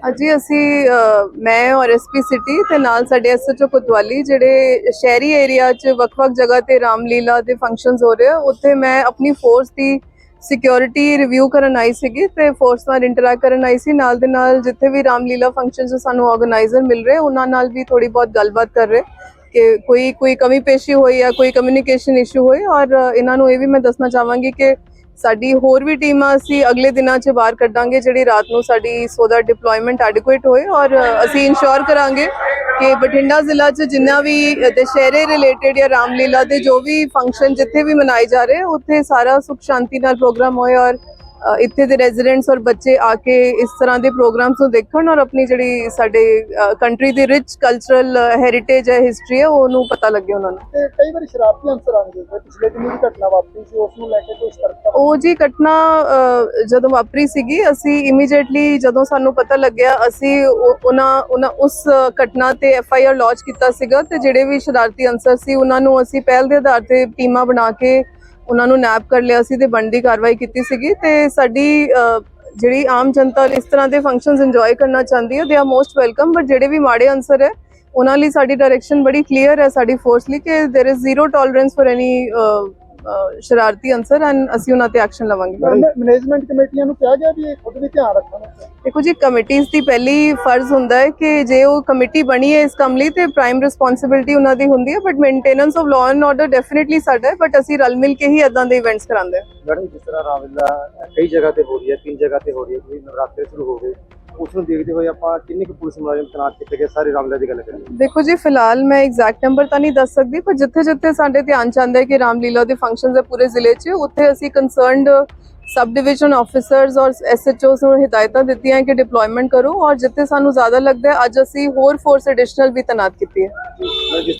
ਅੱਜ ਅਸੀਂ ਮੈਂ ਔਰ ਐਸਪੀ ਸਿਟੀ ਤੇ ਨਾਲ ਸਾਡੇ ਐਸਐਚਓ ਕੁਤਵਾਲੀ ਜਿਹੜੇ ਸ਼ਹਿਰੀ ਏਰੀਆ 'ਚ ਵੱਖ-ਵੱਖ ਜਗ੍ਹਾ ਤੇ ਰਾਮਲੀਲਾ ਦੇ ਫੰਕਸ਼ਨਸ ਹੋ ਰਹੇ ਆ, ਉੱਥੇ ਮੈਂ ਆਪਣੀ ਫੋਰਸ ਦੀ ਸਿਕਿਉਰਿਟੀ ਰਿਵਿਊ ਕਰਨ ਆਈ ਸੀਗੀ ਤੇ ਫੋਰਸ ਨਾਲ ਇੰਟਰੈਕਟ ਕਰਨ ਆਈ ਸੀ। ਨਾਲ ਦੇ ਨਾਲ ਜਿੱਥੇ ਵੀ ਰਾਮਲੀਲਾ ਫੰਕਸ਼ਨਸ ਸਾਨੂੰ ਆਰਗੇਨਾਈਜ਼ਰ ਮਿਲ ਰਹੇ, ਉਹਨਾਂ ਨਾਲ ਵੀ ਥੋੜੀ ਬਹੁਤ ਗੱਲਬਾਤ ਕਰ ਰਹੇ ਕਿ ਕੋਈ ਕੋਈ ਕਮੀ ਪੇਸ਼ੀ ਹੋਈ ਜਾਂ ਕੋਈ ਕਮਿਊਨੀਕੇਸ਼ਨ ਇਸ਼ੂ ਹੋਈ ਔਰ ਇਹਨਾਂ ਨੂੰ ਇਹ ਵੀ ਮੈਂ ਦੱਸਣਾ ਚਾਹਾਂਗੀ ਕਿ ਸਾਡੀ ਹੋਰ ਵੀ ਟੀਮਾਂ ਅਸੀਂ ਅਗਲੇ ਦਿਨਾਂ 'ਚ ਬਾਹਰ ਕੱਢਾਂਗੇ ਜਿਹੜੀ ਰਾਤ ਨੂੰ ਸਾਡੀ ਸੋ ਦਾ ਡਿਪਲੋਇਮੈਂਟ ਐਡਕੁਏਟ ਹੋਏ ਔਰ ਅਸੀਂ ਇਨਸ਼ੋਰ ਕਰਾਂਗੇ ਕਿ ਬਠਿੰਡਾ ਜ਼ਿਲ੍ਹਾ 'ਚ ਜਿੰਨਾ ਵੀ ਅ, ਦੁਸ਼ਹਿਰੇ ਰਿਲੇਟਡ ਜਾਂ ਰਾਮਲੀਲਾ ਦੇ ਜੋ ਵੀ ਫੰਕਸ਼ਨ ਜਿੱਥੇ ਵੀ ਮਨਾਏ ਜਾ ਰਹੇ ਉੱਥੇ ਸਾਰਾ ਸੁਖ ਸ਼ਾਂਤੀ ਨਾਲ ਪ੍ਰੋਗਰਾਮ ਹੋਏ ਔਰ ਇੱਥੇ ਦੇ ਰੈਜ਼ੀਡੈਂਟਸ ਔਰ ਬੱਚੇ ਆ ਕੇ ਇਸ ਤਰ੍ਹਾਂ ਦੇ ਪ੍ਰੋਗਰਾਮਸ ਨੂੰ ਦੇਖਣ ਔਰ ਆਪਣੀ ਜਿਹੜੀ ਸਾਡੇ ਕੰਟਰੀ ਦੀ ਰਿਚ ਕਲਚਰਲ ਹੈਰੀਟੇਜ ਹੈ ਹਿਸਟਰੀ ਹੈ ਉਹਨੂੰ ਪਤਾ ਲੱਗੇ ਉਹਨਾਂ ਨੂੰ। ਤੇ ਕਈ ਵਾਰੀ ਸ਼ਰਾਰਤੀ ਅੰਸਰ ਆਉਂਦੇ ਨੇ ਪਿਛਲੇ ਦਿਨੀ ਦੀ ਘਟਨਾ ਵਾਪਰੀ ਸੀ ਉਸ ਨੂੰ ਲੈ ਕੇ ਕੋਈ ਸਤਰਕਤਾ ਉਹ ਜੀ ਘਟਨਾ ਜਦੋਂ ਵਾਪਰੀ ਸੀਗੀ ਅਸੀਂ ਇਮੀਡੀਏਟਲੀ ਜਦੋਂ ਸਾਨੂੰ ਪਤਾ ਲੱਗਿਆ ਅਸੀਂ ਉਹ- ਉਹਨਾਂ ਉਹਨਾਂ ਉਸ ਘਟਨਾ ਤੇ ਐਫ ਆਈ ਆਰ ਲੌਂਚ ਕੀਤਾ ਸੀਗਾ ਤੇ ਜਿਹੜੇ ਵੀ ਸ਼ਰਾਰਤੀ ਅਨਸਰ ਸੀ ਉਹਨਾਂ ਨੂੰ ਅਸੀਂ ਪਹਿਲ ਦੇ ਆਧਾਰ ਤੇ ਟੀਮਾਂ ਬਣਾ ਕੇ ਉਹਨਾਂ ਨੂੰ ਨੈਪ ਕਰ ਲਿਆ ਸੀ ਤੇ ਬੰਦੀ ਕਾਰਵਾਈ ਕੀਤੀ ਸੀਗੀ ਤੇ ਸਾਡੀ ਜਿਹੜੀ ਆਮ ਜਨਤਾ ਇਸ ਤਰ੍ਹਾਂ ਦੇ ਫੰਕਸ਼ਨਸ ਇੰਜੋਏ ਕਰਨਾ ਚਾਹੁੰਦੀ ਹੈ they are most welcome but ਜਿਹੜੇ ਵੀ ਮਾੜੇ ਅਨਸਰ ਹੈ, ਉਹਨਾਂ ਲਈ ਸਾਡੀ ਡਾਇਰੈਕਸ਼ਨ ਬੜੀ ਕਲੀਅਰ ਹੈ ਸਾਡੀ ਫੋਰਸ ਲਈ ਕਿ there is zero tolerance for any ਸ਼ਰਾਰਤੀ ਅਨਸਰ ਐਂਡ ਅਸੀਂ ਉਹਨਾਂ ਤੇ ਐਕਸ਼ਨ ਲਵਾਂਗੇ। ਮੈਨੇਜਮੈਂਟ ਕਮੇਟੀਆਂ ਨੂੰ ਕਿਹਾ ਗਿਆ ਵੀ ਇਹ ਖੁਦ ਵੀ ਧਿਆਨ ਰੱਖਣ ਦੇਖੋ ਜੀ ਕਮੇਟੀਆਂ ਦੀ ਪਹਿਲੀ ਫਰਜ਼ ਹੁੰਦਾ ਹੈ ਕਿ ਜੇ ਉਹ ਕਮੇਟੀ ਬਣੀ ਹੈ ਇਸ ਕੰਮ ਲਈ ਤੇ ਪ੍ਰਾਈਮ ਰਿਸਪੌਂਸਿਬਿਲਟੀ ਉਹਨਾਂ ਦੀ ਹੁੰਦੀ ਹੈ but maintenance of law and order definitely ਸਾਡਾ ਹੈ ਬਟ ਅਸੀਂ ਰਲ ਮਿਲ ਕੇ ਹੀ ਇਦਾਂ ਦੇ ਇਵੈਂਟਸ ਕਰਾਉਂਦੇ ਹਾਂ। ਮੈਡਮ ਜਿਸ ਤਰ੍ਹਾਂ ਰਾਮਲੀਲਾ ਕਈ ਜਗ੍ਹਾ ਤੇ ਹੋ ਰਹੀ ਹੈ ਤਿੰਨ ਜਗ੍ਹਾ ਤੇ ਹੋ ਰਹੀ ਹੈ ਨਵਰਾਤਰੇ ਸ਼ੁਰੂ ਹੋ ਗਏ। ਉਸ ਨੂੰ ਦੇਖਦੇ ਹੋਏ ਆਪਾਂ ਕਿੰਨੇ ਕੁ ਪੁਲਿਸ ਮੁਲਾਜ਼ਮ ਤੈਨਾਤ ਕੀਤੇ ਗਏ ਸਾਰੇ ਰਾਮਲੀਲਾ ਦੀ ਗੱਲ ਕਰੀਏ। ਦੇਖੋ ਜੀ ਫਿਲਹਾਲ ਮੈਂ ਐਗਜ਼ੈਕਟ ਨੰਬਰ ਤਾਂ ਨਹੀਂ ਦੱਸ ਸਕਦੀ ਪਰ ਜਿੱਥੇ ਜਿੱਥੇ ਸਾਡੇ ਧਿਆਨ ਚਾਹੁੰਦਾ ਹੈ ਕਿ ਰਾਮਲੀਲਾ ਦੇ ਫੰਕਸ਼ਨਸ ਹੈ ਪੂਰੇ ਜ਼ਿਲ੍ਹੇ 'ਚ ਉੱਥੇ ਅਸੀਂ ਕੰਸਰਨਡ ਸਬ ਡਿਵੀਜ਼ਨ ਆਫੀਸਰਸ ਔਰ ਐਸਐਚਓਸ ਨੂੰ ਹਦਾਇਤਾਂ ਦਿੱਤੀਆਂ ਕਿ ਡਿਪਲੋਇਮੈਂਟ ਕਰੋ ਔਰ ਜਿੱਥੇ ਸਾਨੂੰ ਜ਼ਿਆਦਾ ਲੱਗਦਾ ਹੈ ਅੱਜ ਅਸੀਂ ਹੋਰ ਫੋਰਸ ਐਡੀਸ਼ਨਲ ਵੀ ਤੈਨਾਤ ਕੀਤੀ ਹੈ।